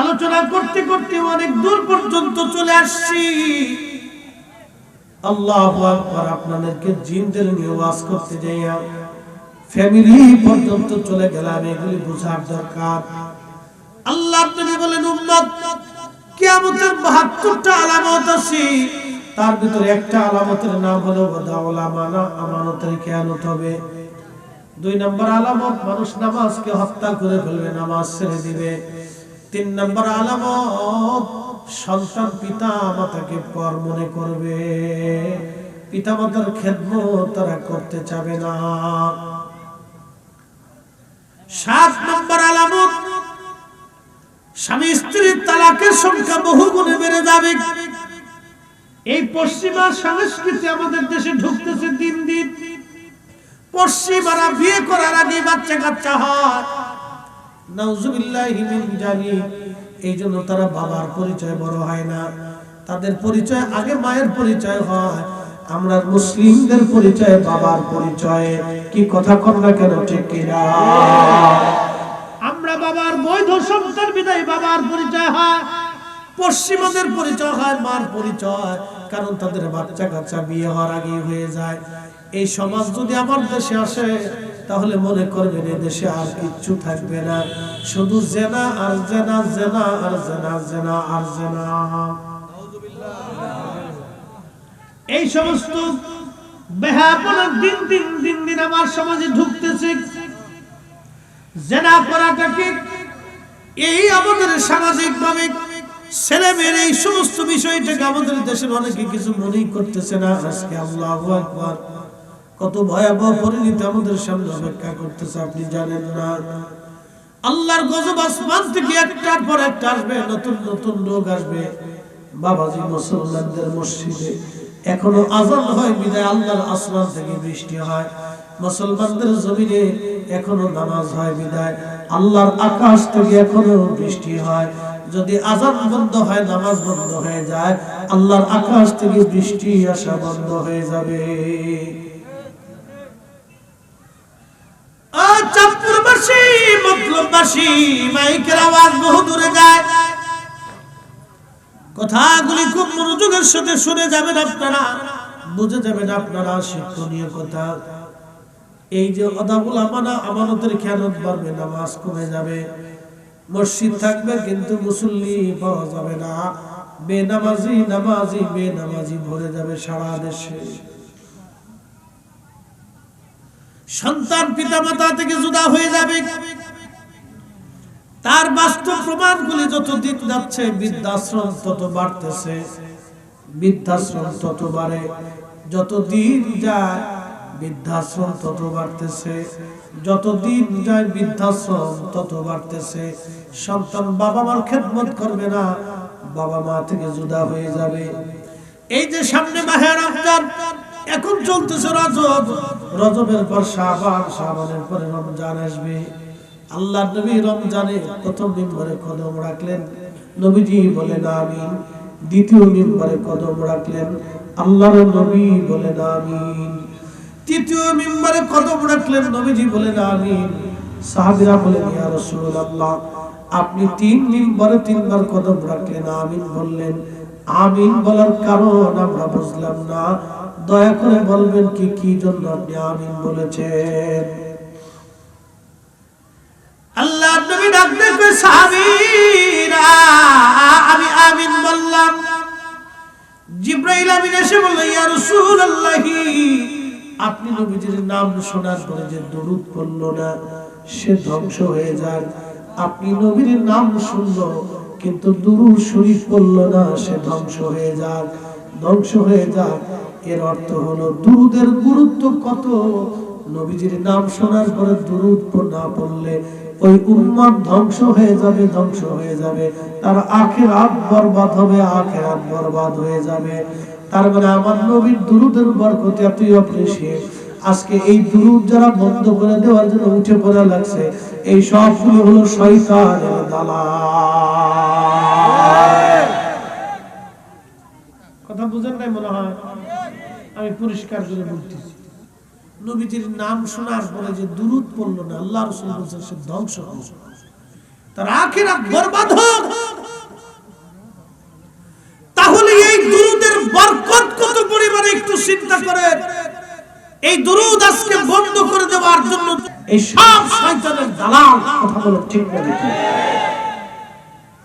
আলোচনা করতে করতে অনেক দূর পর্যন্ত চলে আসছি। আল্লাহ আপনাদেরকে জিনদের নিয়ে করতে যাইয়া ফ্যামিলি পর্যন্ত চলে গেলাম, এগুলি বোঝার দরকার। আল্লাহ নবী বলেন, উম্মত, কিয়ামতের 72টা আলামত আছে। তার ভিতরে একটা আলামতের নাম হলো ওয়াদাউল আমানা, আমানতের খেয়ানত হবে। দুই নম্বর আলামত, মানুষ নামাজকে হত্যা করে ফেলবে, নামাজ ছেড়ে দিবে। তিন নম্বর আলামত, সন্তান পিতা মাতাকে পর মনে করবে। পিতা মাতার খেদমত তারা করতে চাবে না। সাত নম্বর আলামত, স্বামী স্ত্রীর তালাকের সংখ্যা বহু গুণে বেড়ে যাবে। এই পশ্চিমা সংস্কৃতি আমাদের দেশে ঢুকতেছে দিন দিন। পশ্চিমারা বিয়ে করার আগে বাচ্চা কাচ্চা হয় এই জন্য তারা বাবার পরিচয় বড় হয় না। তাদের পরিচয় আগে মায়ের পরিচয় হয়। আমরা মুসলিমদের পরিচয় বাবার পরিচয়। কি কথা কর কেন ঠিক কিনা আমরা বাবার বৈধ সন্তান বিদায় বাবার পরিচয় হয়। পশ্চিমাদের পরিচয় হয়, মার পরিচয়। কারণ তাদের বাচ্চা কাচ্চা বিয়ে হওয়ার আগে হয়ে যায়। এই সমাজ যদি আমার দেশে আসে, তাহলে মনে করবেন দেশে আর কিচ্ছু থাকবে না। শুধু জেনা আর জেনা জেনা আর জেনা জেনা আর জেনা। এই সমস্ত দিন দিন দিন দিন আমার সমাজে ঢুকতেছে। জেনা এই আমাদের সামাজিক ভাবে ছেলে মেয়ের এই সমস্ত আমাদের দেশের অনেকে কিছু মনেই করতেছে না। আজকে আল্লাহ কত ভয়াবহ পরিণতি আমাদের সামনে অপেক্ষা করতেছে, আপনি জানেন না। আল্লাহর গজব আসমান থেকে একটার পর একটা আসবে, নতুন নতুন লোক আসবে। বাবাজি মুসলমানদের মসজিদে এখনও আজান হয়, বিদায় আল্লাহর আসমান থেকে বৃষ্টি হয়। মুসলমানদের জমিনে এখনও নামাজ হয়, বিদায় আল্লাহর আকাশ থেকে এখনও বৃষ্টি হয়। যদি আজান বন্ধ হয়, নামাজ বন্ধ হয়ে যায়, আল্লাহর আকাশ থেকে বৃষ্টি আসা বন্ধ হয়ে যাবে। এই যে আমানতের খেয়ানত বাড়বে, নামাজ কমে যাবে। মসজিদ থাকবে কিন্তু মুসল্লি পাওয়া যাবে না। বেনামাজি, নামাজি, বেনামাজি ভরে যাবে সারা দেশে। সন্তান পিতা মাতা থেকে জুদা হয়ে যাবে। তার বাস্তব প্রমাণগুলি যত দিন যাচ্ছে, বৃদ্ধাশ্রম তত বাড়তেছে। বৃদ্ধাশ্রম তত বাড়ে। যত দিন যায়, বৃদ্ধাশ্রম তত বাড়তেছে। যত দিন যায়, বৃদ্ধাশ্রম তত বাড়তেছে। সন্তান বাবা মার খেদমত করবে না বাবা মা থেকে জুদা হয়ে যাবে। এই যে সামনে মাহে রমজান এখন চলতেছে রজব। রজবের পর শাবান, শাবানের পরে রমজান আসবে। আল্লাহ নবী রমজানে প্রথম মিম্বরে কদম রাখলেন। নবীজি বলেন, আমিন। দ্বিতীয় মিম্বরে কদম রাখলেন। আল্লাহর নবী বলেন, আমিন। তৃতীয় মিম্বরে কদম রাখলেন। নবীজি বলেন, আমিন। সাহাবীরা বলেন, ইয়া রাসূলুল্লাহ, আপনি তিন মিম্বরে তিনবার কদম রাখলেন। আমিন বললেন, আমিন বলার কারণ আমরা বুঝলাম না। দয়া করে বলবেন কি কি জন্য আপনি আমিন বলেছেন? আল্লাহ নবী ডাক দেখবে আমি আমিন বললাম। জিব্রাইল আমিন এসে আপনি নবীজির নাম শোনার পরে যে দরুদ পড়ল না, সে ধ্বংস হয়ে যান আপনি নবীর নাম শুনলো, কিন্তু দুরুদ শরীফ পড়ল না, সে ধ্বংস হয়ে যাক, ধ্বংস হয়ে যাক। এর অর্থ হলো দুরুদের গুরুত্ব কত? নবীজির নাম শোনার পরে দুরুদ না পড়লে ওই উম্মত ধ্বংস হয়ে যাবে, ধ্বংস হয়ে যাবে। তার আখের হাত বরবাদ হবে আখের হাত বরবাদ হয়ে যাবে। তার মানে আমার নবীর দুরুদের বরকত এতই অপ্রিসিয়েট। আজকে এই দুরুদ যারা বন্ধ করে দেওয়ার জন্য উঠে পড়া লাগছে, এই সবগুলো হলো শয়তানের দালাল। কথা বুঝেন নাই মনে হয়? আমি পরিষ্কার করে বলতেছি। নবীজির নাম শোনার পরে যে দুরুদ পড়ল না, আল্লাহ রসুল বলছেন সে ধ্বংস তার বরবাদ হোক। তাহলে এই দুরুদের বরকত কত পরিমাণে একটু চিন্তা এই দুরুদ আজকে বন্ধ করে দেওয়ার জন্য এই সব শয়তানের দালাল ঠিক বেঠিক?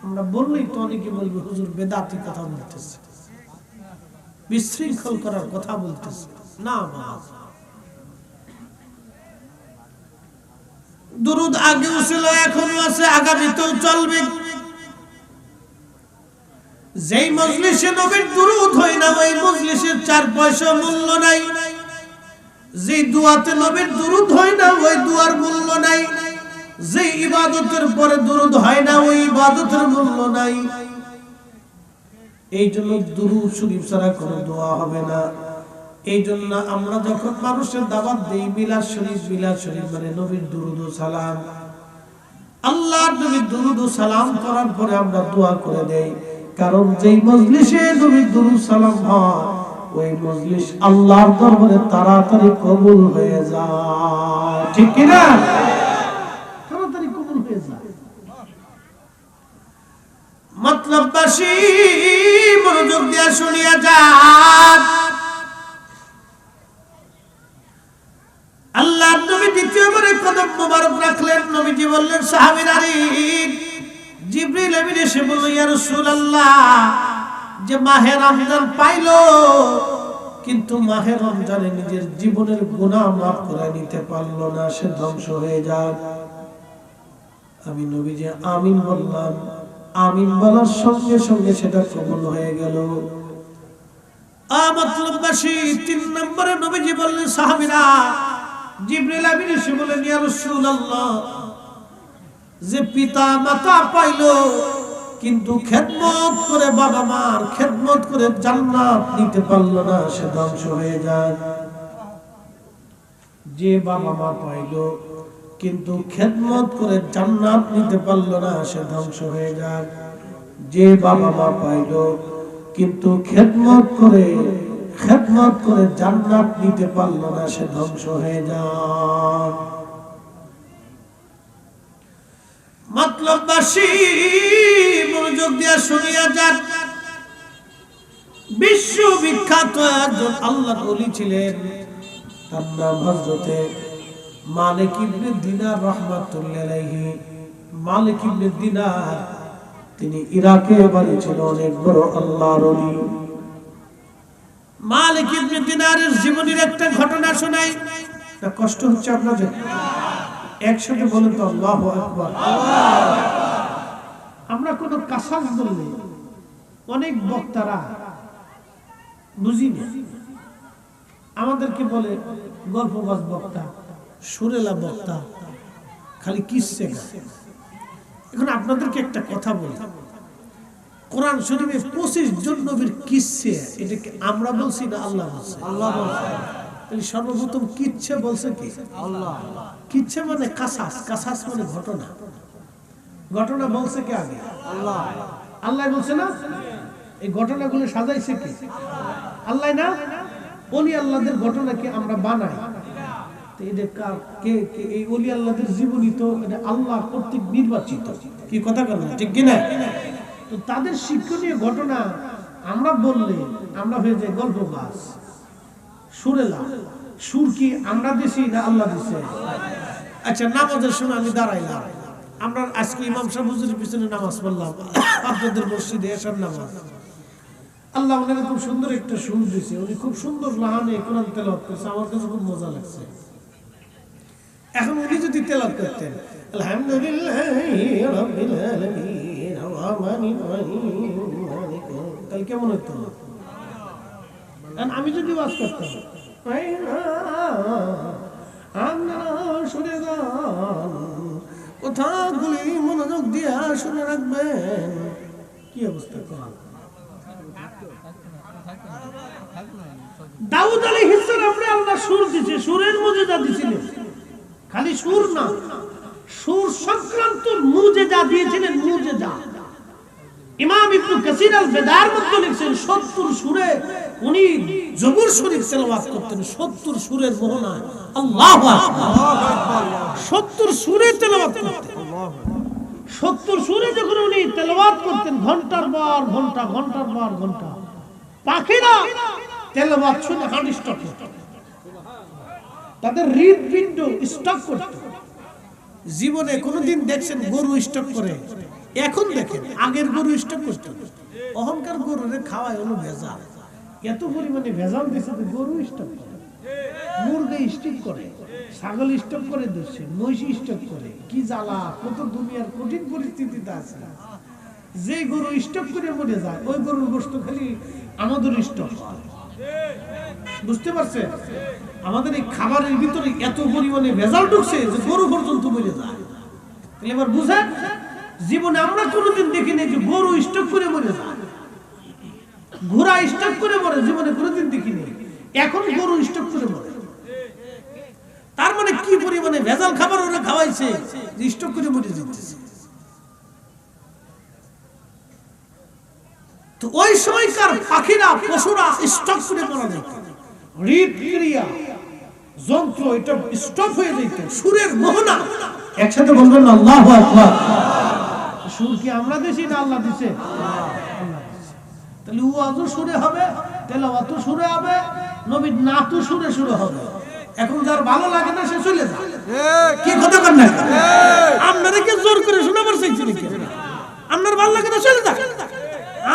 আমরা বললেই তো অনেকে বলবে, হুজুর বেদাতি কথা বলতেছে। বিশৃঙ্খল করার কথা বলতেছে। না দুরুদ আগেও ছিল এখনও আছে, আগামীতেও চলবে। যেই মজলিসে নবীর দুরুদ হয় না, ওই মজলিসের চার পয়সা মূল্য নাই। যে দুয়াতে নবীর দুরুদ হয় না, ওই দুয়ার মূল্য নাই। যে ইবাদতের পরে দুরুদ হয় না, ওই ইবাদতের মূল্য নাই। এই জন্য দুরুদ শরীফ ছাড়া কোনো দোয়া হবে না। এই জন্য আমরা যখন মানুষের দাবাত দেই মিলাদ শরীফ মিলাদ শরীফ মানে নবীর দুরুদ সালাম। আল্লাহর নবীর দুরুদ সালাম করার পরে আমরা দোয়া করে দেই। কারণ যেই মজলিসে নবীর দুরুদ সালাম হয়, ওই মজলিস আল্লাহর দরবারে তাড়াতাড়ি কবুল হয়ে যায়। ঠিক কি না তাড়াতাড়ি কবুল হয়ে যায় মতলববাসী মনোযোগ দিয়া শুনিয়া যান আল্লাহ নবী দ্বিতীয়বারে কদম মোবারক রাখলেন। নবীজি বললেন সাহাবীরা রে জিবরিল আমিন এসে বলল, ইয়া রাসূলুল্লাহ, যে মাহে রমজান পাইলো, কিন্তু মাহে রমজানে নিজের জীবনের গুনাহ মাফ করে নিতে পারল না, সে ধ্বংস হয়ে যাক আমি নবীজি আমিন বললাম। আমিন বলার সঙ্গে সঙ্গে সেটা কবুল হয়ে গেল। আমতলবাসী তিন নম্বরে সাহাবীরা যে পিতা মাতা পাইলো, কিন্তু করে বাবা মার করে পারল না, সে ধ্বংস হয়ে যায়। যে বাবা মা পাইলো কিন্তু খেদমত করে জান্নাত নিতে পারল না, সে ধ্বংস হয়ে যায়। যে বাবা মা পাইলো, কিন্তু খেদমত করে খেদমত করে জান্নাত নিতে পারল না, সে ধ্বংস হয়ে যান। বিশ্ববিখ্যাত একজন আল্লাহ ছিলেন, তার নাম হযরতে মালিক ইবনে দিনার রাহমাতুল্লাহ মালিক ইবনে দিনার, তিনি ইরাকে বাড়ি ছিল অনেক বড় আল্লাহর ওলি। মালিক ইবনে দিনারের জীবনের একটা ঘটনা শোনাই। তা কষ্ট হচ্ছে আপনাদের? একসাথে বলেন তো, আল্লাহ আকবার। আমরা কোন কাসাস বললে অনেক বক্তারা বুঝি না আমাদেরকে বলে গল্পবাজ বক্তা সুরেলা বক্তা খালি কিসছে এখন আপনাদেরকে একটা কথা বলি। কোরআন শরীফে পঁচিশ জন নবীর কিসছে এটাকে আমরা বলছি না আল্লাহ বলছে? আল্লাহ বলছে। তাহলে সর্বপ্রথম কিচ্ছে বলছে কি? আল্লাহ। কিচ্ছে মানে কাসাস। কাসাস মানে ঘটনা। ঘটনা বলছে কে আগে? আল্লাহ। আল্লাহ বলছে না? এই ঘটনাগুলো সাজাইছে কি? আল্লাহ না? অলি আল্লাহদের ঘটনা ঘটনাকে আমরা বানাই। তাদের শিক্ষণীয় ঘটনা আমরা বললে আমরা হয়ে যাই গল্প সুর কি আমরা দিছি না আল্লাহ দিছে? আচ্ছা নামাজের সময় আমি দাঁড়াইলাম। আমরা আজকে ইমাম পিছনে নামাজ পড়লাম। আপনাদের মসজিদে এসার নামাজ। আল্লাহ ওনাকে খুব সুন্দর একটা সুর দিছে। উনি খুব সুন্দর লাহানে কোরআন আমার কাছে খুব মজা লাগছে। এখন উনি যদি তেলাওয়াত করতেন কেমন হতো আমি যদি ওয়াজ করতাম কথাগুলি মনোযোগ দিয়া শুনে রাখবেন। কি অবস্থা করা দাউদ আলী হিসার আমরা আল্লাহ সুর দিছে, সুরের যা দিছিলেন। খালি সুর না, সুর সংক্রান্ত মুজে যা দিয়েছিলেন মুজে যা ইমাম ইবনু কাসির আল বেদার মধ্যে লিখছেন 70 সুরে উনি জবুর শরীফ তেলাওয়াত করতেন 70 সুরের মোহনায়। আল্লাহ সত্তর সুরে তেলাওয়াত করতেন। সত্তর সুরে যখন উনি তেলাওয়াত করতেন, ঘণ্টার পর ঘণ্টা, ঘণ্টার পর ঘণ্টা, পাখিরা তেলাওয়াত শুনে হাঁড়ি স্টক। তাদের হৃদপিণ্ড স্টক করত। জীবনে কোনোদিন দেখছেন গরু স্টক করে। এখন দেখেন আগের গরু স্টক করতো। অহংকার গরুরে খাওয়ায় হলো ভেজাল। এত পরিমাণে ভেজাল যে গরু স্টক করে। মুরগি স্টক করে, ছাগল স্টক করে দিচ্ছে মহিষী স্টক করে। কি জ্বালা, কত দুনিয়ার কঠিন পরিস্থিতিতে আছে। যে গরু স্টক করে মরে যায়, ওই গরুর গোস্ত খালি আমাদের স্টক হয়। বুঝতে পারছেন? আমাদের এই খাবারের ভিতরে এত পরিমাণে ভেজাল ঢুকছে যে গরু পর্যন্ত মরে যায়। তাহলে এবার বুঝেন, জীবনে আমরা কোনোদিন দেখিনি যে গরু স্টক করে মরে যায়। ঘোড়া স্টক করে মরে, জীবনে কোনোদিন দেখিনি। এখন গরু স্টক করে মরে। তার মানে কি পরিমাণে ভেজাল খাবার ওরা খাওয়াইছে স্টক করে মরে যেতেছে তো ওই সময়কার পাখিরা, পশুরা স্টক করে মারা যেত। হৃদক্রিয়া। যন্ত্র এটা স্টপ হয়ে যেত সুরের মোহনা। একসাথে বলবেন আল্লাহ আকবার। সুর কি আমরা দিছি না আল্লাহ দিছে। তাহলে ওয়াজও সুরে হবে তেলাওয়াত সুরে হবে নবীর নাতও সুরে সুরে হবে। এখন যার ভালো লাগে না সে চলে যায়। কি কথা কর না? আপনারা কি জোর করে শোনাবার চাইছি নাকি? আপনার ভালো লাগে না চলে যায়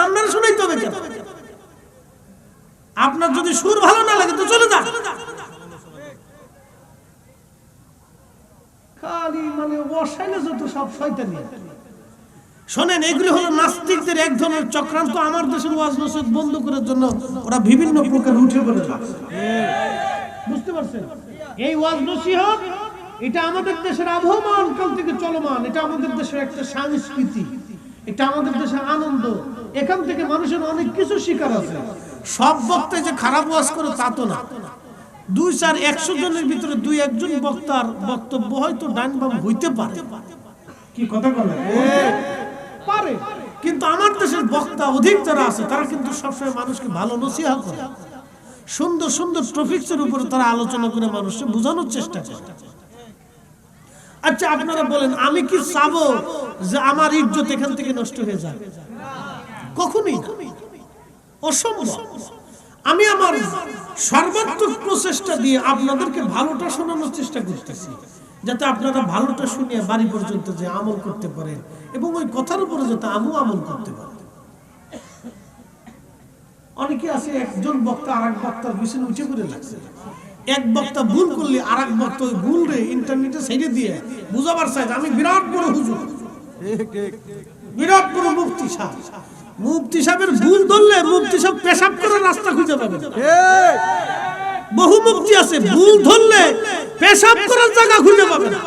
আপনার শুনাইতে হবে কেন আপনার যদি সুর ভালো না লাগে তো চলে যান খালি মানে যত সব শয়তানি। শোনেন, এগুলি হলো নাস্তিকদের এক ধরনের চক্রান্ত। আমার দেশের ওয়াজ নসিহত বন্ধ করার জন্য ওরা বিভিন্ন প্রকার উঠে পড়ে বুঝতে পারছেন? এই ওয়াজ নসিহত, এটা আমাদের দেশের আবহমান কাল থেকে চলমান। এটা আমাদের দেশের একটা সংস্কৃতি। এটা আমাদের দেশের আনন্দ। এখান থেকে মানুষের অনেক কিছু শিকার আছে। সব বক্তা যে খারাপ ওয়াজ করে তা তো না। দুই চার একশো জনের ভিতরে দুই একজন বক্তার বক্তব্য হয়তো ডান বাম হইতে পারে। কি কথা বলে? পারে। কিন্তু আমার দেশের বক্তা অধিক যারা আছে, তারা কিন্তু সবসময় মানুষকে ভালো নসিহা করে। সুন্দর সুন্দর টপিক্সের উপরে তারা আলোচনা করে মানুষকে বোঝানোর চেষ্টা করে। আচ্ছা আপনারা বলেন, আমি কি চাবো যে আমার ইজ্জত এখান থেকে নষ্ট হয়ে যায় কখনই অসম্ভব। আমি আমার সর্বাত্মক প্রচেষ্টা দিয়ে আপনাদেরকে ভালোটা শোনানোর চেষ্টা করতেছি। যাতে আপনারা ভালোটা শুনিয়ে বাড়ি পর্যন্ত যে আমল করতে পারেন এবং ওই কথার উপরে যাতে আমিও আমল করতে পারেন অনেকে আছে, একজন বক্তা আর এক বক্তার পিছনে উঠে করে লাগছে। এক বক্তা ভুল করলে আর এক বক্তা ওই ভুল রে ইন্টারনেটে ছেড়ে দিয়ে, বুঝাবার চাই আমি বিরাট বড় হুজুর। বিরাট বড় মুফতি সাহেব। মুফতি সাহেবের ভুল ধরলে মুফতি সাহেব পেশাব করে রাস্তা খুঁজে পাবে। বহু মুক্তি আছে ভুল ধরলে পেশাব করার জায়গা খুঁজে পাবে না।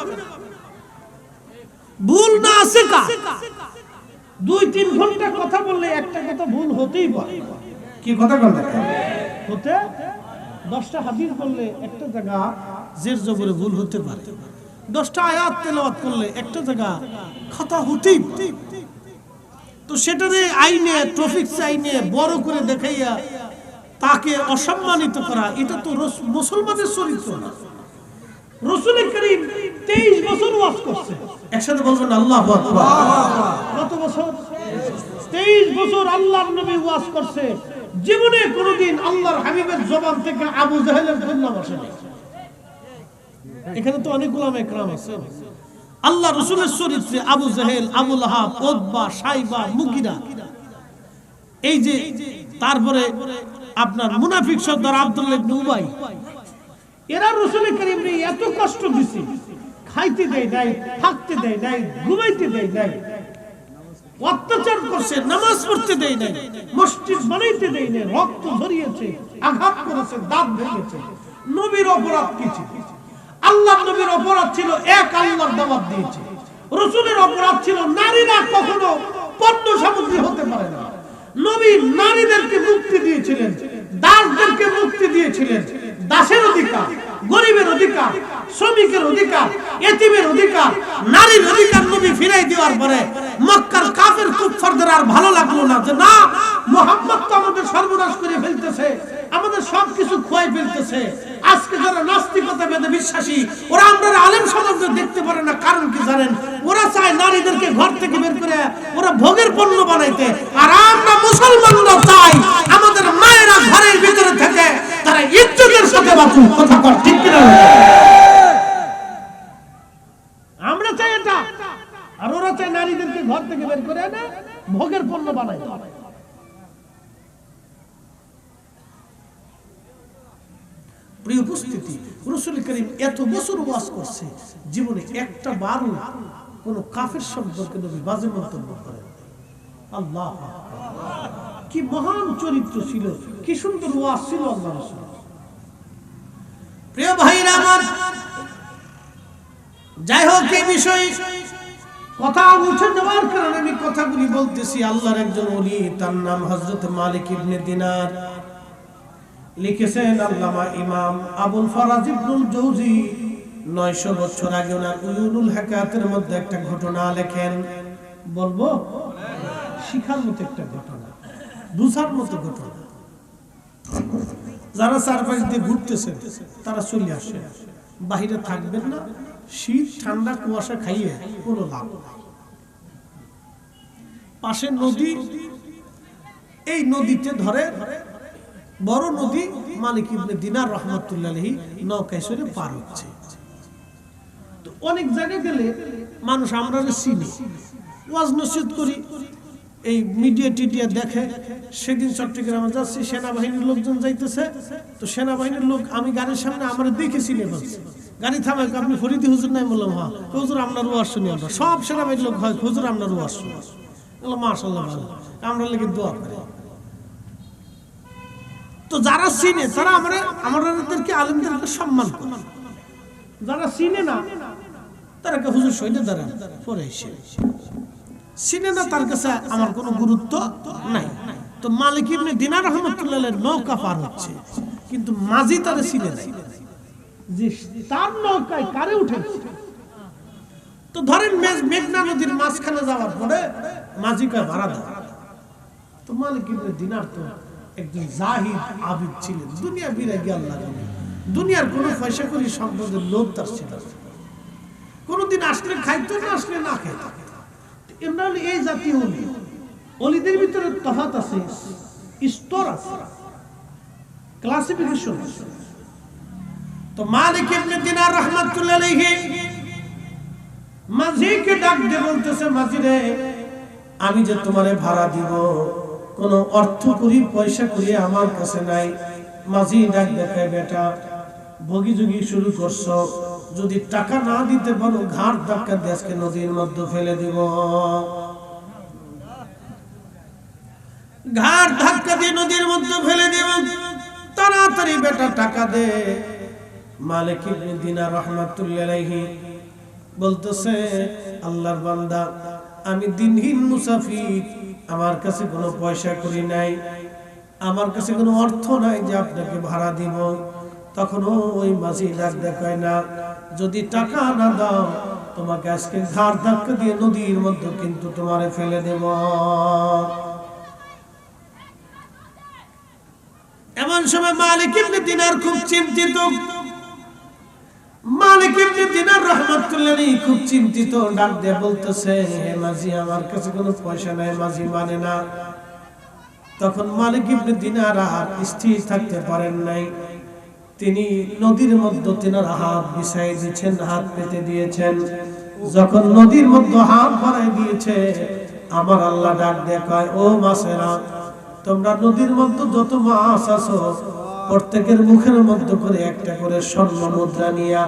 ভুল না আছে কা? দুই তিন ঘণ্টা কথা বললে একটা কথা ভুল হতেই পারে। কি কথা বলতে হতে দশটা হাদিস বললে একটা জায়গা জের জবরে ভুল হতে পারে। দশটা আয়াত তেলাওয়াত করলে একটা জায়গা খাতা হতেই তো সেটারে আইনে ট্রাফিক আইনে বড় করে দেখাইয়া তাকে অসম্মানিত করা, এটা তো মুসলমানের চরিত্র না। তেইশ বছর ওয়াজ করছে আল্লাহ ওয়াজ করছে। জীবনে থেকে আবু জাহেলের এখানে তো অনেক গোলাম একরাম আছে আল্লাহ রসুলের চরিত্রে আবু জাহেল, আবু লাহাব ওদবা সাইবা, মুগিরা। এই যে, তারপরে আপনার মুনাফিক সর্দার আব্দুল্লাহ ইবনে উবাই। এরা রসুল করিম এত কষ্ট দিছে। খাইতে দেয় নাই, থাকতে দেয় নাই, ঘুমাইতে দেয় নাই। অত্যাচার করছে, নামাজ পড়তে দেয় নাই, মসজিদ বানাইতে দেয় নাই, রক্ত ঝরিয়েছে, আঘাত করেছে, দাঁত ভেঙেছে। নবীর অপরাধ কি ছিল? আল্লাহ নবীর অপরাধ ছিল, এক আল্লাহর দাওয়াত দিয়েছে। রসুলের অপরাধ ছিল, নারীরা কখনো পণ্য সামগ্রী হতে পারে না। নবী নারীদেরকে মুক্তি দিয়েছিলেন, দাসদেরকে মুক্তি দিয়েছিলেন। দাসের অধিকার, গরিবের অধিকার, শ্রমিকের অধিকার, এতিমের অধিকার, নারীর অধিকার নবী ফিরাই দেওয়ার পরে মক্কার কাফের কুফারদের আর ভালো লাগল না যে, না, মোহাম্মদ তো আমাদের সর্বনাশ করে ফেলতেছে, আমাদের সবকিছু খোয়াই ফেলতেছে। আজকে যারা নাস্তিকতা বেদে বিশ্বাসী, ওরা আমরা আলেম সদস্য দেখতে পারে না, কারণ কি জানেন? ওরা চায় নারীদেরকে ঘর থেকে বের করে ওরা ভোগের পণ্য বানাইতে। আর আমরা মুসলমানরা চাই আমাদের মায়েরা ঘরের ভিতরে থাকে তারা ইজ্জতের সাথে বাঁচুক। কথা কর ঠিক কিনা আমরা চাই এটা আর ওরা চায় নারীদেরকে ঘর থেকে বের করে এনে ভোগের পণ্য বানাইতে প্রিয় উপস্থিতি রসুল করিম এত বছর ওয়াজ করছে, জীবনে একটা বারও কোন কাফের সম্পর্কে নবী বাজে মন্তব্য করেন আল্লাহ কি মহান চরিত্র ছিল, কি সুন্দর ছিল আল্লাহ প্রিয় যাই হোক এই বিষয়ে কথা উঠে যাওয়ার কারণে আমি কথাগুলি বলতেছি। আল্লাহর একজন ওলি, তার নাম হযরত মালিক ইবনে দিনার। লিখেছেন আল্লামা ইমাম আবুল ফরাজ ইবনুল জৌজি। 900 বছর আগে ওনার উলুল হাকায়াতের মধ্যে একটা ঘটনা লেখেন। বলব? শিখার মতো একটা ঘটনা, বুঝার মতো ঘটনা। যারা চারপাশ দিয়ে ঘুরতেছেন তারা চলে আসে। বাহিরে থাকবেন না, শীত, ঠান্ডা, কুয়াশা খাইয়ে কোনো লাভ নাই। পাশে নদী, এই নদীতে ধরে বড় নদী মালিক ইবনে দিনার রহমতুল্লাহি নৌকায় সরে পার হচ্ছে। তো অনেক জায়গায় গেলে মানুষ আমরা চিনি। ওয়াজ নসিহত করি, এই মিডিয়া টিডিয়া দেখে। সেদিন চট্টগ্রামে যাচ্ছি, সেনাবাহিনীর লোকজন যাইতেছে। তো সেনাবাহিনীর লোক, আমি গাড়ির সামনে আমার দেখে চিনে বলছে। গাড়ি থামে আপনি ফরিদি হুজুর নাই বললাম হ্যাঁ। হুজুর আপনার ওয়াজ শুনি আমরা। সব সেনাবাহিনীর লোক হয়, হুজুর আপনার ওয়াজ শুনি। মাশাল্লাহ আমরা লেগে দোয়া করি। তো যারা চিনে, তারা আমরা, আমাদেরকে আলিমদেরকে সম্মান করে। যারা চিনে না, তারা কে হুজুর সৈন্য দ্বারা পরে এসে। চিনে না, তার কাছে আমার কোনো গুরুত্ব নাই। তো মালিক ইবনে দিনার রহমতুল্লাহ নৌকা পার হচ্ছে, কিন্তু মাঝি তারা চিনে নাই। যে তার নৌকায় কারে উঠেছে তো ধরেন মেঘ- মেঘনা নদীর মাঝখানে যাওয়ার পরে মাঝি কয়, ভাড়া দেয় তো মালিক ইবনে দিনার তো একজন জাহিদ আবিদ ছিলেন দুনিয়া বিরাগী আল্লাহ। দুনিয়ার কোনো পয়সা করি সম্পদের লোভ তার ছিল। কোনোদিন আসলে খাইতো না, আসলে না খাইতো এই জাতীয় অলি অলিদের ভিতরে তফাত আছে, স্তর আছে ক্লাসিফিকেশন তো মালিক ইবনে দিনার রহমাতুল্লাহ আলাইহি মাঝিকে ডাক দিয়ে বলতেছে মাঝি রে আমি যে তোমারে ভাড়া দিব কোনো অর্থ করি, পয়সা করি আমার কাছে নাই। মাঝি ডাক দেখায়, বেটা ভগি যুগি শুরু করছ। যদি টাকা না দিতে পারো ঘাট ধাক্কা দিয়ে নদীর মধ্যে ফেলে দিব। ঘাট ধাক্কা দিয়ে নদীর মধ্যে ফেলে দিব। তাড়াতাড়ি বেটা টাকা দে। মালিক ইবনে দিনার রহমাতুল্লাহ আলাইহি বলতেছে, আল্লাহর বান্দা, আমি দিনহীন মুসাফির। আমার কাছে কোনো পয়সা করি নাই, আমার কাছে কোনো অর্থ নাই যে আপনাকে ভাড়া দিব। তখন ওই মাঝি ডাক দেখায় না, যদি টাকা না দাও, তোমাকে আজকে ঘাড় ধাক্কা দিয়ে নদীর মধ্যে কিন্তু তোমারে ফেলে দেব। এমন সময় মালিক ইবনে দিনার খুব চিন্তিত। মানে তিনি নদীর মধ্যে তিনার হাত দিয়েছেন, হাত পেতে দিয়েছেন। যখন নদীর মধ্যে হাত বাড়াই দিয়েছে, আমার আল্লাহ ডাক দেখায় ও মাসেরা তোমরা নদীর মধ্যে যত মাছ আছো প্রত্যেকের মুখের মধ্যে করে একটা করে স্বর্ণ মুদ্রা নিয়ে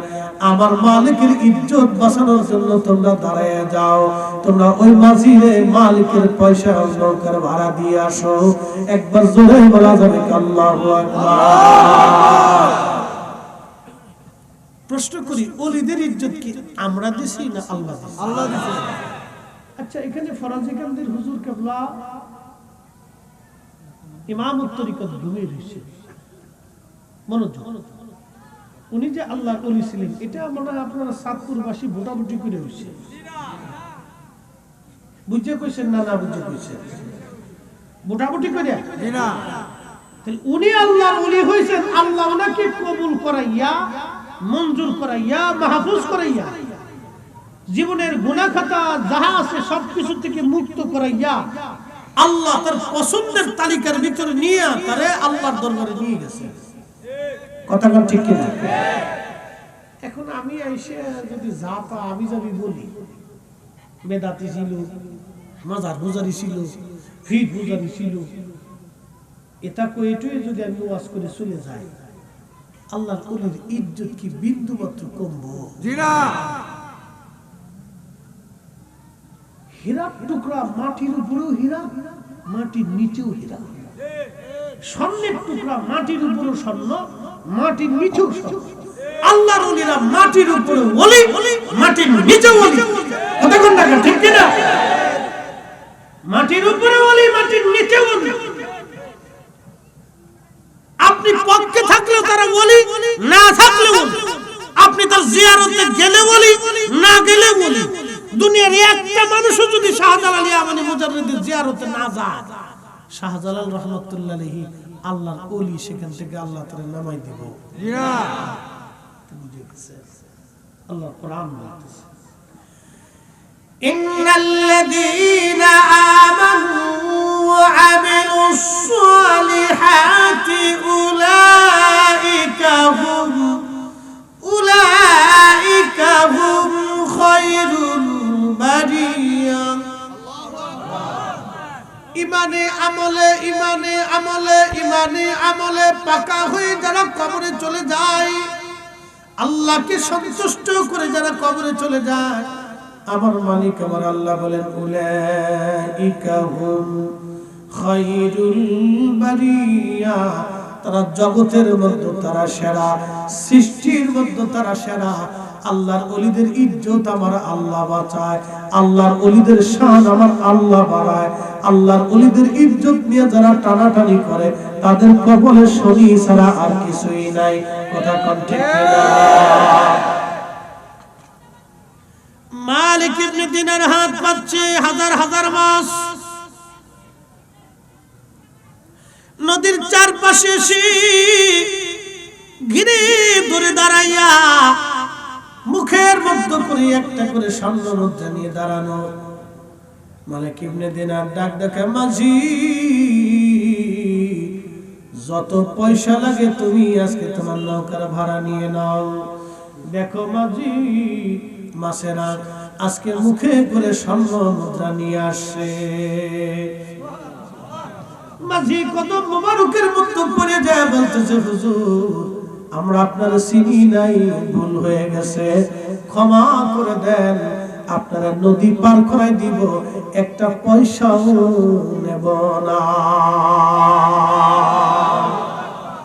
আমার মালিকের ইজ্জত বাঁচানোর জন্য তোমরা দাঁড়ায় যাও। তোমরা ওই মাঝিরে মালিকের পয়সা নৌকার ভাড়া দিয়ে আসো। একবার জোরে বলা যাবে আল্লাহু আকবার। প্রশ্ন করি অলিদের ইজ্জত কি আমরা দিছি না আল্লাহ আল্লাহ দিছে। আচ্ছা এখানে ফরাজি কান্দির হুজুর কেবলা ইমাম উত্তরিকত ঘুমিয়ে রয়েছে। মনোযোগ। উনি যে আল্লাহ অলি ছিলেন এটা মনে হয় আপনারা সাতপুরবাসী ভোটাভুটি করে রয়েছে বুঝে কইছেন না না বুঝে কইছেন? করে? উনি আল্লাহর হয়েছেন আল্লাহ ওনাকে কবুল করাইয়া মঞ্জুর করাইয়া মাহফুজ করাইয়া জীবনের গুনাহ খাতা যাহা আছে সবকিছু থেকে মুক্ত করাইয়া আল্লাহ তার পছন্দের তালিকার ভিতরে নিয়ে তারে আল্লাহর দরবারে নিয়ে গেছে কথা কথা ঠিক কিনা? এখন আমি এসে যদি জাতা আমি যাবি বলি বেদাতি ছিল মাজার পূজারি ছিল ফিট পূজারি ছিল এটা কয়েটুই যদি আমি ওয়াজ করে চলে যাই আল্লাহর কলির ইজ্জত কি বিন্দু মাত্র কমবো? হীরার টুকরা মাটির উপরেও হীরা মাটির নিচেও হীরা। স্বর্ণের টুকরা মাটির উপরেও স্বর্ণ মাটির আল্লাহর ওলিরা মাটির উপরে ওলি মাটির নিচেও ওলি কতক্ষণ টাকা ঠিক কিনা? মাটির উপরে ওলি মাটির নিচে ওলি আপনি পক্ষে থাকলেও তারা বলি না থাকলেও বলি আপনি তার জিয়ারতে গেলে বলি না গেলে বলি দুনিয়ার একটা মানুষও যদি শাহজালাল ইয়ামানি মুজাররিদের জিয়ারতে না যায়। শাহজালাল রহমতুল্লাহ আলাইহি আল্লাহর ওলি সেখান থেকে আল্লাহ তাআলা নামাই দিব বুঝে গেছে আল্লাহর কোরআন বলতেছে إن الذين آمنوا وعملوا الصالحات أولئك هم أولئك هم خير البرية ইমানে আমলে ইমানে আমলে ইমানে আমলে পাকা হয়ে যারা কবরে চলে যায়, আল্লাহকে সন্তুষ্ট করে যারা কবরে চলে যায়, আমার মালিক, আমার আল্লাহ বলেন, উলাইকা হুম খায়রুল বারিয়া। তারা জগতের মধ্যে তারা সেরা, সৃষ্টির মধ্যে তারা সেরা আল্লাহর অলিদের ইজ্জত আমার আল্লাহ বাঁচায়, আল্লাহর অলিদের শান আমার আল্লাহ বাড়ায়। আল্লাহর অলিদের ইজ্জত নিয়ে যারা টানাটানি করে, তাদের কবলে শনি ছাড়া আর কিছুই নাই। কথা কণ্ঠে মালিক ইবনে হাত পাচ্ছে হাজার হাজার মাস। নদীর চারপাশে এসে ঘিরে ধরে দাঁড়াইয়া মুখের মধ্যে করে একটা করে স্বর্ণ মুদ্রা নিয়ে দাঁড়ানো। মানে মালিক ইবনে দিনার ডাক ডাকে মাঝি, যত পয়সা লাগে তুমি আজকে তোমার নৌকার ভাড়া নিয়ে নাও। দেখো মাঝি মাসেরা আজকে মুখে করে স্বর্ণ মুদ্রা নিয়ে আসে। মাঝি কত মোবারকের মতো পড়ে যায়, বলতেছে, হুজুর আমরা আপনার চিনি নাই, ভুল হয়ে গেছে। ক্ষমা করে দেন, আপনারা নদী পার করাই দিব, একটা পয়সাও নেব না।